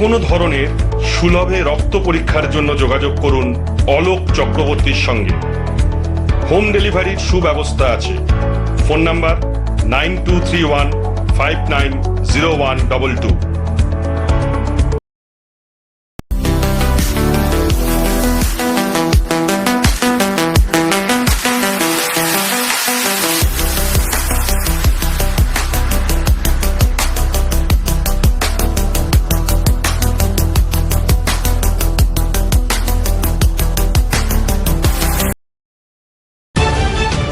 কোনো ধরনের সুলভে রক্ত পরীক্ষার জন্য যোগাযোগ করুন অলোক চক্রবর্তীর সঙ্গে। হোম ডেলিভারির সুব্যবস্থা আছে। Phone number nine two three one five nine zero one double two.